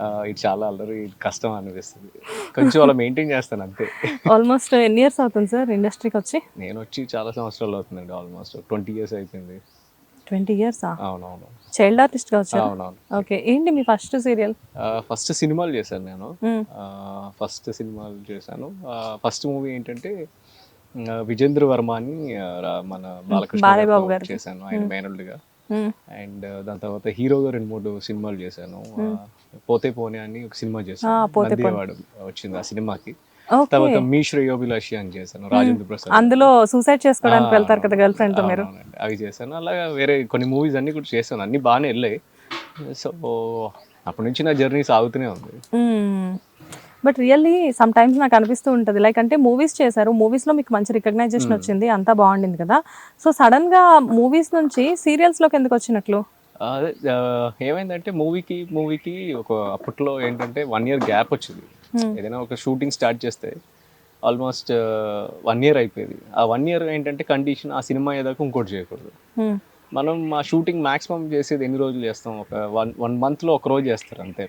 ఆ, ఇది చాలా అల్లరి కష్టం అనిపిస్తుంది. కొంచెం అలా మెయింటైన్ చేస్తాను అంతే. ఆల్మోస్ట్ ఎన్ని ఇయర్స్ అవుతుంది సార్ ఇండస్ట్రీకి వచ్చి? నేను వచ్చి చాలా సంవత్సరాలు అవుతుందండి ఆల్మోస్ట్ ట్వంటీ ఇయర్స్ అయిపోయింది. ట్వంటీ ఇయర్స్ అవునవును. చైల్డ్ ఆర్టిస్ట్గా వచ్చారు అవునవును. ఓకే ఏంటి మీ ఫస్ట్ సీరియల్ ఫస్ట్ సినిమాలు చేశాను నేను. ఫస్ట్ సినిమాలు చేశాను. ఫస్ట్ మూవీ ఏంటంటే విజేంద్ర వర్మ అని మన బాలకృష్ణ. చేశాను ఆయన మేనల్డ్గా అండ్ దాని తర్వాత హీరోగా రెండు మూడు సినిమాలు చేశాను. ఆ, పోతే పోనే అని ఒక సినిమా చేశాను. వచ్చింది ఆ సినిమాకి. తర్వాత మీ శ్రేయోభిలాషి అని చేశాను రాజేంద్ర ప్రసాద్. అందులో సూసైడ్ చేసుకోవడానికి వెళ్తారు కదా గర్ల్ ఫ్రెండ్తో మీరు. అవి చేశాను. అలాగా వేరే కొన్ని మూవీస్ అన్ని కూడా చేశాను. అన్ని బాగానే వెళ్ళాయి. సో అప్పటి నుంచి నా జర్నీ సాగుతూనే ఉంది. బట్ రియల్లీ సమ్ టైమ్స్ నాకు అనిపిస్తూ ఉంటుంది. లైక్ అంటే మూవీస్ చేశారు. మూవీస్లో మీకు మంచి రికగ్నైజేషన్ వచ్చింది. అంతా బాగుండింది కదా. సో సడన్గా మూవీస్ నుంచి సీరియల్స్లోకి ఎందుకు వచ్చినట్లు? అదే ఏమైందంటే మూవీకి మూవీకి ఒక అప్పట్లో ఏంటంటే వన్ ఇయర్ గ్యాప్ వచ్చింది. ఏదైనా ఒక షూటింగ్ స్టార్ట్ చేస్తే ఆల్మోస్ట్ వన్ ఇయర్ అయిపోయేది. ఆ వన్ ఇయర్ ఏంటంటే కండిషన్ ఆ సినిమా ఏదాకా ఇంకోటి చేయకూడదు. మనం ఆ షూటింగ్ మాక్సిమం చేసేది ఎన్ని రోజులు చేస్తాం? ఒక వన్ వన్ మంత్లో ఒక రోజు చేస్తారు అంతే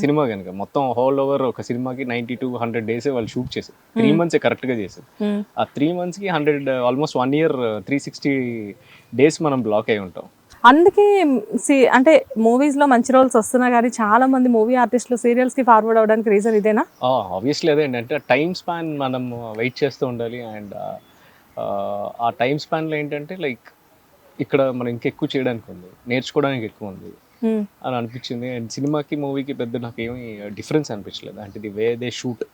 సినిమా కనుక. మొత్తం హోల్ ఓవర్ ఒక సినిమాకి నైంటీ టు హండ్రెడ్ డేసే వాళ్ళు షూట్ చేశారు త్రీ మంత్సే కరెక్ట్గా చేశారు Hmm. ఆ త్రీ మంత్స్కి hundred almost one year three sixty days మనం బ్లాక్ అయి ఉంటాం. అందుకే సి- అంటే మూవీస్లో మంచి రోల్స్ వస్తున్నా కానీ చాలా మంది మూవీ ఆర్టిస్టులు సీరియల్స్కి ఫార్వర్డ్ అవడానికి రీజన్ ఇదేనా? ఆబ్వియస్లీ అదే ఏంటంటే టైం స్పాన్ మనం వెయిట్ చేస్తూ ఉండాలి అండ్ ఆ టైం స్పాన్లో ఏంటంటే లైక్ ఇక్కడ మనం ఇంకెక్కువ చేయడానికి ఉంది. నేర్చుకోవడానికి ఎక్కువ ఉంది. అని అనిపించింది. అండ్ సినిమాకి మూవీకి పెద్ద నాకు ఏమి డిఫరెన్స్ అనిపించలేదు. అంటే ది వే దే షూట్.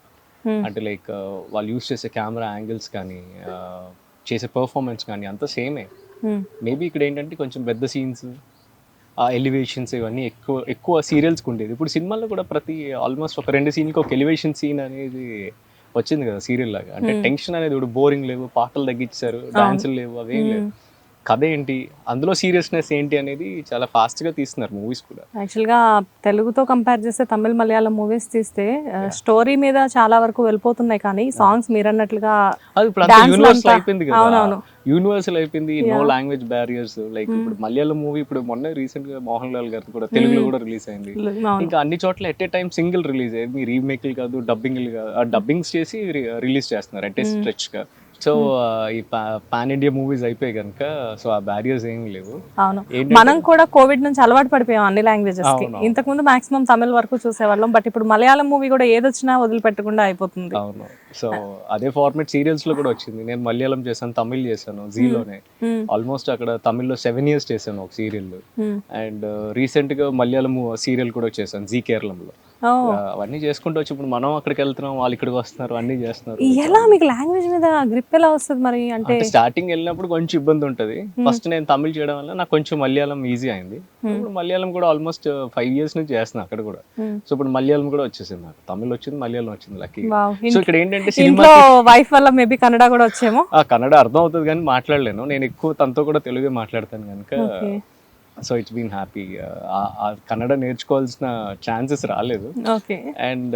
అంటే లైక్ వాళ్ళు యూస్ చేసే కెమెరా యాంగిల్స్ కానీ చేసే పర్ఫార్మెన్స్ కానీ అంతా సేమే. మేబీ ఇక్కడ ఏంటంటే కొంచెం పెద్ద సీన్స్ ఆ ఎలివేషన్స్ ఇవన్నీ ఎక్కువ ఎక్కువ సీరియల్స్కి ఉండేది. ఇప్పుడు సినిమాల్లో కూడా ప్రతి ఆల్మోస్ట్ ఒక రెండు సీన్కి ఒక ఎలివేషన్ సీన్ అనేది వచ్చింది కదా సీరియల్ లాగా. అంటే టెన్షన్ అనేది ఇప్పుడు బోరింగ్ లేవు పాటలు తగ్గించారు డాన్సులు లేవు అవేం లేవు. కథ ఏంటి? అందులో సీరియస్నెస్ ఏంటి అనేది చాలా ఫాస్ట్గా తీస్తున్నారు మూవీస్ కూడా. యాక్చువల్గా తెలుగుతో కంపేర్ చేస్తే తమిళ మలయాళం మూవీస్ తీస్తే స్టోరీ మీద చాలా వరకు వెళ్ళిపోతున్నాయి కానీ సాంగ్స్ మీరు అన్నట్లుగా అది ఇప్పుడు అంతా Dance యూనివర్సల్ అయిపోయింది అవునవును. యూనివర్సల్ అయిపోయింది నో లాంగ్వేజ్ బ్యారియర్స్ లైక్ ఇప్పుడు మలయాళం మూవీ ఇప్పుడు మొన్న రీసెంట్గా మోహన్ లాల్ గారి కూడా తెలుగులో కూడా రిలీజ్ అయింది. ఇంకా అన్ని చోట్ల at a time single release అయ్యేది రీమేక్లు కాదు డబ్బింగ్లు కాదు ఆ డబ్బింగ్స్ చేసి రిలీజ్ చేస్తున్నారు అంటే స్ట్రెచ్గా. సో ఈ పాన్ ఇండియా మూవీస్ అయిపోయి కనుక సో ఆ బ్యారియర్స్ ఏం లేవు. అవును. మనం కూడా కోవిడ్ నుంచి అలవాటు పడిపోయాం అన్ని లాంగ్వేజెస్కి. అవును. ఇంతకు ముందు మాక్సిమం తమిళ వరకు చూసేవాళ్ళం బట్ ఇప్పుడు మలయాళం మూవీ కూడా ఏదొచ్చినా వదిలిపెట్టకుండా అయిపోతుంది. అవును. సో అదే ఫార్మేట్ సీరియల్స్లో కూడా వచ్చింది. నేను మలయాళం చేశాను తమిళ్ చేశాను జీలోనే Hmm. ఆల్మోస్ట్ అక్కడ తమిళ్ళో సెవెన్ ఇయర్స్ చేశాను ఒక సీరియల్ Hmm. అండ్ రీసెంట్గా మలయాళం సీరియల్ కూడా చేశాను జీ కేరళంలో అవన్నీ చేసుకుంటూ వచ్చి ఇప్పుడు మనం అక్కడికి వెళ్తున్నాం వాళ్ళు ఇక్కడికి వస్తున్నారు అన్నీ చేస్తున్నారు. ఎలా మీకు లాంగ్వేజ్ మీద గ్రిప్ ఎలా వస్తుంది మరి? అంటే స్టార్టింగ్ వెళ్ళినప్పుడు కొంచెం ఇబ్బంది ఉంటుంది. ఫస్ట్ నేను తమిళ్ చేయడం వల్ల నాకు కొంచెం మలయాళం ఈజీ అయింది. ఇప్పుడు మలయాళం కూడా ఆల్మోస్ట్ ఫైవ్ ఇయర్స్ నుంచి చేస్తున్నా అక్కడ కూడా. Hmm. సో ఇప్పుడు మలయాళం కూడా వచ్చేసింది నాకు. తమిళ్ వచ్చింది మలయాళం వచ్చింది లక్కీ. సో ఇక్కడ ఏంటంటే సినిమా ఇంట్లో వైఫ్ వల్ల మేబీ కన్నడ కూడా వచ్చేమో. ఆ కన్నడ అర్థం అవుతుంది కానీ మాట్లాడలేను. నేను ఎక్కువ తనతో కూడా తెలుగే మాట్లాడతాను కనుక. So it's been happy Kannada నేర్చుకోవాల్సిన ఛాన్సెస్ రాలేదు. అండ్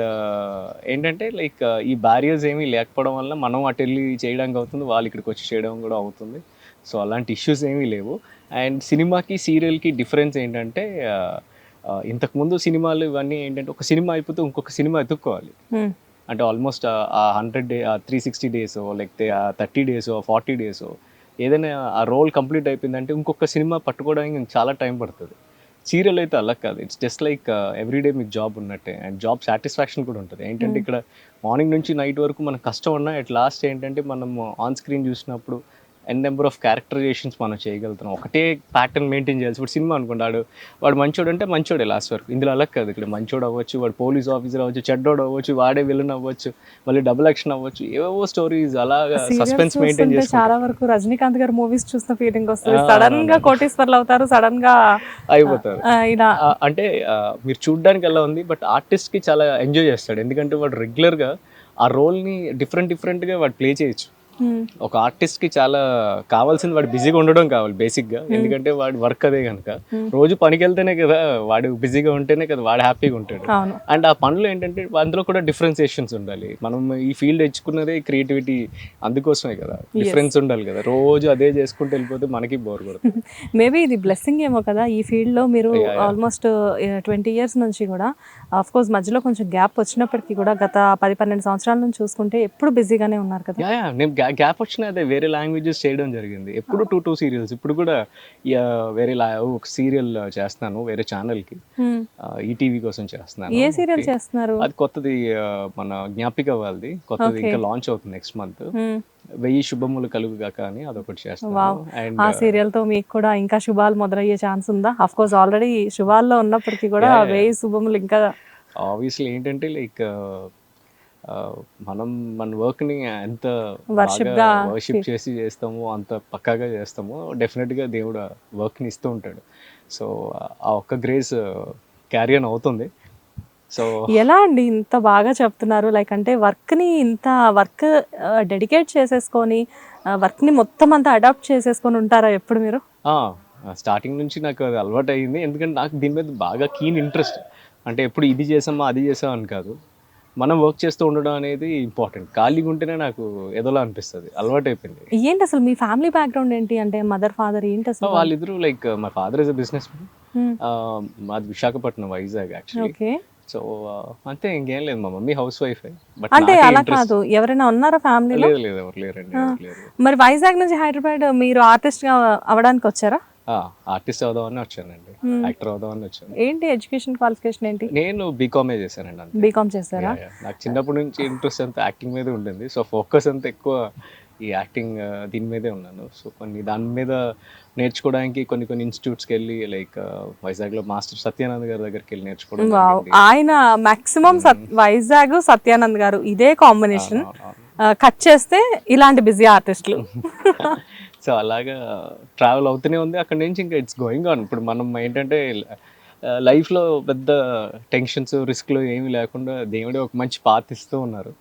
ఏంటంటే లైక్ ఈ బ్యారియర్స్ ఏమీ లేకపోవడం వల్ల మనం అటు వెళ్ళి చేయడానికి అవుతుంది వాళ్ళు ఇక్కడికి వచ్చి చేయడం కూడా అవుతుంది. సో అలాంటి ఇష్యూస్ ఏమీ లేవు. అండ్ సినిమాకి సీరియల్కి డిఫరెన్స్ ఏంటంటే ఇంతకుముందు సినిమాలు ఇవన్నీ ఏంటంటే ఒక సినిమా అయిపోతే ఇంకొక సినిమా ఎత్తుక్కోవాలి Hmm. అంటే ఆల్మోస్ట్ ఆ hundred day three sixty days లేకపోతే ఆ థర్టీ డేస్ ఫార్టీ డేస్ ఏదైనా ఆ రోల్ కంప్లీట్ అయిపోయిందంటే ఇంకొక సినిమా పట్టుకోవడానికి చాలా టైం పడుతుంది. సీరియల్ అయితే అలా కాదు. ఇట్స్ జస్ట్ లైక్ ఎవ్రీడే మీకు జాబ్ ఉన్నట్టే. అండ్ జాబ్ సాటిస్ఫాక్షన్ కూడా ఉంటుంది. ఏంటంటే ఇక్కడ మార్నింగ్ నుంచి నైట్ వరకు మనకు కష్టం ఉన్నా అట్ లాస్ట్ ఏంటంటే మనం ఆన్ స్క్రీన్ చూసినప్పుడు ఎన్ నెంబర్ ఆఫ్ క్యారెక్టరైజేషన్స్ మనం చేయగలుగుతున్నాం. ఒకటే ప్యాటర్న్ మెయింటైన్ చేయాల్సి ఇప్పుడు సినిమా అనుకుంటాడు. వాడు మంచోడు అంటే మంచోడే లాస్ట్ వరకు. ఇందులో అలా కాదు ఇక్కడ. మంచోడు అవ్వచ్చు వాడు పోలీస్ ఆఫీసర్ అవ్వచ్చు చెడ్డోడు అవ్వచ్చు వాడే విలన్ అవ్వచ్చు మళ్ళీ డబుల్ యాక్షన్ అవ్వచ్చు ఏవేవో స్టోరీస్ అలాగా సస్పెన్స్ మెయింటైన్ చేసుకుంటారు చాలా వరకు రజనీకాంత్ గారు మూవీస్ చూసిన ఫీలింగ్ వస్తుంది. సడన్గా కోటేశ్వర్లు అవుతారు సడన్గా అయిపోతారు. ఇలా. అంటే మీరు చూడడానికి ఎలా ఉంది బట్ ఆర్టిస్ట్కి చాలా ఎంజాయ్ చేస్తాడు. ఎందుకంటే వాడు రెగ్యులర్గా ఆ రోల్ని డిఫరెంట్ డిఫరెంట్గా వాడు ప్లే చేయొచ్చు. ఒక ఆర్టిస్ట్కి చాలా కావాల్సింది వాడు బిజీగా ఉండడం కావాలి బేసిక్గా. ఎందుకంటే వాడి వర్క్ అదే కనుక. రోజు పనికి వెళ్తేనే కదా వాడు బిజీగా ఉంటేనే కదా వాడు హ్యాపీగా ఉంటాడు. అండ్ ఆ పనులు ఏంటంటే అందులో కూడా డిఫరెన్సియేషన్స్ ఉండాలి. మనం ఈ ఫీల్డ్ ఎంచుకున్నదే క్రియేటివిటీ అందుకోసమే కదా. డిఫరెన్స్ ఉండాలి కదా. రోజు అదే చేసుకుంటూ వెళ్ళిపోతే మనకి బోర్ కొడుతుంది. మేబీ ఇది బ్లెస్సింగ్ ఏమో కదా. ఈ ఫీల్డ్లో మీరు. ఆల్మోస్ట్ ట్వంటీ ఇయర్స్ నుంచి కూడా ఆఫ్ కోర్స్ మధ్యలో కొంచెం గ్యాప్ వచ్చినప్పటికీ కూడా గత పది పన్నెండు సంవత్సరాల నుంచి చూసుకుంటే ఎప్పుడు బిజీగానే ఉన్నారు కదా. నేను గ్యాప్ వచ్చిన అదే వేరే లాంగ్వేజెస్ చేయడం జరిగింది. ఎప్పుడు టూ టూ సీరియల్స్ ఇప్పుడు కూడా వేరే లా ఒక సీరియల్ చేస్తున్నాను వేరే ఛానల్కి. ఈటీవీ కోసం చేస్తున్నాను. ఏ సీరియల్ చేస్తున్నారు? అది కొత్తది మన జ్ఞాపిక వాళ్ళది. కొత్తది. ఇంకా లాంచ్ అవుతుంది నెక్స్ట్ మంత్. వెయ్యి శుభములు కలుగు కాక అని అదొకటి చేస్తాను అండ్ ఆ సీరియల్తో మీకు కూడా ఇంకా శుభాలు మొదలయ్యే ఛాన్స్ ఉందా? అఫ్ కోర్స్ ఆల్రెడీ శుభాల్లో ఉన్నప్పటికీ కూడా Yeah, yeah. వేయి శుభములు ఇంకా ఆబ్వియస్లీ ఏంటంటే లైక్ మనం మన వర్క్ని ఎంత వర్షిప్ చేసి చేస్తామో అంత పక్కాగా చేస్తామో డెఫినెట్గా దేవుడు వర్క్ని ఇస్తూ ఉంటాడు. సో ఆ ఒక్క గ్రేస్ క్యారీ ఆన్ అవుతుంది. సో ఎలా అండి ఇంత బాగా చెప్తున్నారు? లైక్ అంటే వర్క్ని ఇంత వర్క్ డెడికేట్ చేసేసుకొని వర్క్ని మొత్తం అంతా అడాప్ట్ చేసేసుకొని ఉంటారా ఎప్పుడు మీరు? స్టార్టింగ్ నుంచి నాకు అది అలవాటు అయింది ఎందుకంటే నాకు దీని మీద బాగా కీన్ ఇంట్రెస్ట్ అంటే ఎప్పుడు ఇది చేసామా అది చేసామా అని కాదు. మనం వర్క్ చేస్తూ ఉండడం అనేది ఇంపార్టెంట్ ఖాళీగా ఉంటేనే నాకు ఏదోలా అనిపిస్తుంది. అలవాటు అయిపోయింది. ఏంటి అసలు మీ ఫ్యామిలీ బ్యాక్గ్రౌండ్ ఏంటి? అంటే మదర్ ఫాదర్ ఏంటి అసలు? వాళ్ళిద్దరూ లైక్ మా ఫాదర్ ఇస్ అ బిజినెస్. మాది Visakhapatnam Vizag actually okay so అంతే ఇంకేం లేదు. మా మమ్మీ హౌస్ వైఫ్ అంటే అలా కాదు. ఎవరైనా ఉన్నారా ఫ్యామిలీలో లేదు లేదు ఎవరు లేరండి మరి వైజాగ్ నుంచి హైదరాబాద్ మీరు ఆర్టిస్ట్గా అవడానికి వచ్చారా? ఆర్టిస్ట్ అవుదామని వచ్చానండి. యాక్టర్ అవుదామని వచ్చాను. ఏంటి ఎడ్యుకేషన్ క్వాలిఫికేషన్ ఏంటి? నేను బీకామే చేశానండి బీకామ్ చేశారా. నాకు చిన్నప్పటి నుంచి ఇంట్రెస్ట్ అంతా యాక్టింగ్ మీద ఉండింది. సో ఫోకస్ అంతా ఎక్కువ ఈ యాక్టింగ్ దీని మీదే ఉన్నాను. సో కొన్ని దాని మీద నేర్చుకోవడానికి కొన్ని కొన్ని ఇన్స్టిట్యూట్స్కి వెళ్ళి లైక్ వైజాగ్లో మాస్టర్ సత్యానంద్ గారి దగ్గరికి వెళ్ళి నేర్చుకోవడం. ఆయన మాక్సిమం వైజాగ్ సత్యానంద్ గారు ఇదే కాంబినేషన్. కట్ చేస్తే ఇలాంటి బిజీ ఆర్టిస్టులు సో అలాగా ట్రావెల్ అవుతూనే ఉంది. అక్కడ నుంచి ఇంకా ఇట్స్ గోయింగ్ ఆన్ ఇప్పుడు మనం ఏంటంటే లైఫ్లో పెద్ద టెన్షన్స్ రిస్క్లు ఏమీ లేకుండా దేవుడే ఒక మంచి పాత్ ఇస్తూ ఉన్నారు.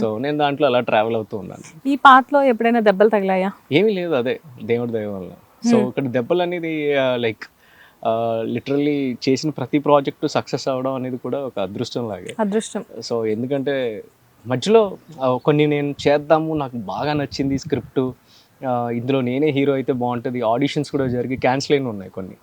సో నేను దాంట్లో అలా ట్రావెల్ అవుతూ ఉన్నాను. ఈ పాటలో ఎప్పుడైనా దెబ్బలు తగిలాయా? ఏమీ లేదు అదే దేవుడి దయ వల్ల. సో ఇక్కడ దెబ్బలు అనేది లైక్ లిటరల్లీ చేసిన ప్రతి ప్రాజెక్టు సక్సెస్ అవ్వడం అనేది కూడా ఒక అదృష్టం లాగే. అదృష్టం. సో ఎందుకంటే మధ్యలో కొన్ని నేను చేద్దాము నాకు బాగా నచ్చింది స్క్రిప్ట్ ఇందులో నేనే హీరో అయితే బాగుంటుంది. ఆడిషన్స్ కూడా జరిగి క్యాన్సిల్ అయిన ఉన్నాయి కొన్ని.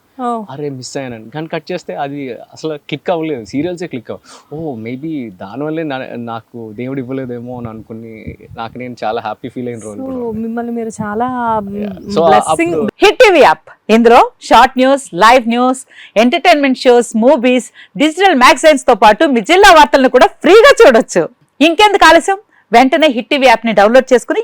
అరే మిస్ అయ్యానని. కానీ కట్ చేస్తే అది అసలు క్లిక్ అవ్వలేదు. సీరియల్సే క్లిక్ అవ్వ. ఓ మేబీ దానివల్లే నా- నాకు దేవుడు ఇవ్వలేదేమో అని అనుకుని నాకు నేను చాలా హ్యాపీ ఫీల్ అయిన రోజు మిమ్మల్ని మీరు చాలా హిట్ టీవీ యాప్. ఇందులో short news live news entertainment shows movies digital మ్యాగజైన్స్తో పాటు మీ జిల్లా వార్తలను కూడా ఫ్రీగా చూడొచ్చు. ఇంకెందుకు ఆలస్యం? వెంటనే హిట్ టీవీ యాప్ని డౌన్లోడ్ చేసుకుని